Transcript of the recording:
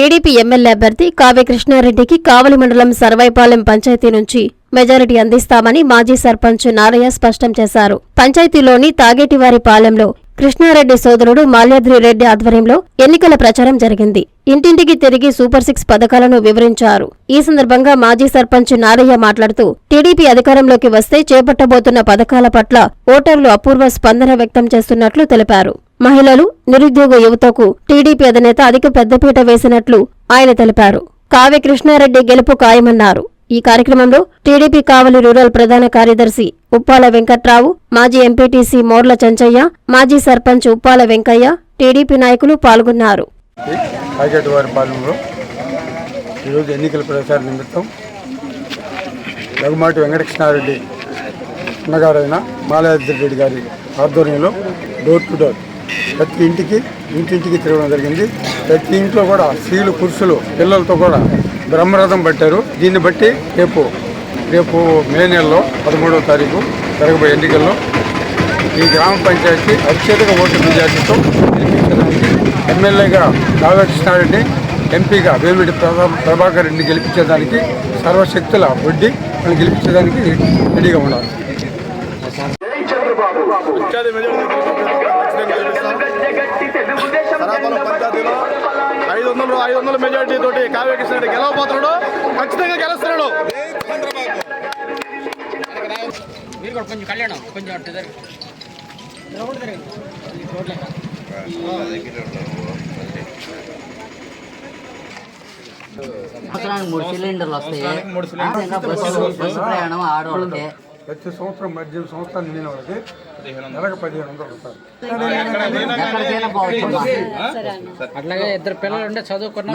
TDP MLA అభ్యర్థి కావ్య కృష్ణారెడ్డికి కావలి మండలం సర్వైపాలెం పంచాయతీ నుంచి మెజారిటీ అందిస్తామని మాజీ సర్పంచ్ నారయ్య స్పష్టం చేశారు. పంచాయతీలోని తాగేటివారి పాలెంలో కృష్ణారెడ్డి సోదరుడు మాల్యాద్రి రెడ్డి ఆధ్వర్యంలో ఎన్నికల ప్రచారం జరిగింది. ఇంటింటికి తిరిగి సూపర్ సిక్స్ పథకాలను వివరించారు. ఈ సందర్భంగా మాజీ సర్పంచ్ నారయ్య మాట్లాడుతూ టీడీపీ అధికారంలోకి వస్తే చేపట్టబోతున్న పథకాల పట్ల ఓటర్లు అపూర్వ స్పందన వ్యక్తం చేస్తున్నట్లు తెలిపారు. మహిళలు నిరుద్యోగ యువతకు టీడీపీ అధినేత అధిక పెద్దపీట వేసినట్లు ఆయన తెలిపారు. కావ్య కృష్ణారెడ్డి గెలుపు ఖాయమన్నారు. ఈ కార్యక్రమంలో టీడీపీ కావలి రూరల్ ప్రధాన కార్యదర్శి ఉప్పాల వెంకట్రావు మాజీ ఎంపీటీసీ మోర్ల చంచయ్య మాజీ సర్పంచ్ ఉప్పాల వెంకయ్య టీడీపీ నాయకులు పాల్గొన్నారు. ఈరోజు ఎన్నికల ప్రచార నిమిత్తం రఘుమాటి వెంకటకృష్ణారెడ్డి అన్నగారైన మాలయాద్రి రెడ్డి గారి ఆధ్వర్యంలో డోర్ టు డోర్ ప్రతి ఇంటికి ఇంటింటికి తిరగడం జరిగింది. ప్రతి ఇంట్లో కూడా స్త్రీలు పురుషులు పిల్లలతో కూడా బ్రహ్మరథం పట్టారు. దీన్ని బట్టి రేపు రేపు మే నెలలో పదమూడవ తారీఖు జరగబోయే ఎన్నికల్లో ఈ గ్రామ పంచాయతీ అత్యధిక ఓటు మెజార్టీతో గెలిపించడానికి ఎమ్మెల్యేగా రాధాకృష్ణారెడ్డి ఎంపీగా వేమిడి ప్రభా ప్రభాకర్ రెడ్డిని గెలిపించేదానికి సర్వశక్తుల వడ్డీ మనం గెలిపించేదానికి రెడీగా పంచాయతీలో. ఐదు వందలు ఐదు వందల మెజారిటీ తోటి కావ్య కృష్ణ గెలవబోతున్నాడు. ఖచ్చితంగా గెలుస్తున్నాడు. మీరు కూడా కొంచెం కళ్యాణం కొంచెం. సంవత్సరానికి మూడు సిలిండర్లు వస్తాయి. బస్సు ప్రయాణం ఆడవాళ్ళకి. ప్రతి సంవత్సరం మధ్యాహ్నం సంవత్సరం నిండిన వాళ్ళకి నెలకు పదిహేను వందలు పోవచ్చు అట్లాగే ఇద్దరు పిల్లలు ఉంటే చదువుకున్నా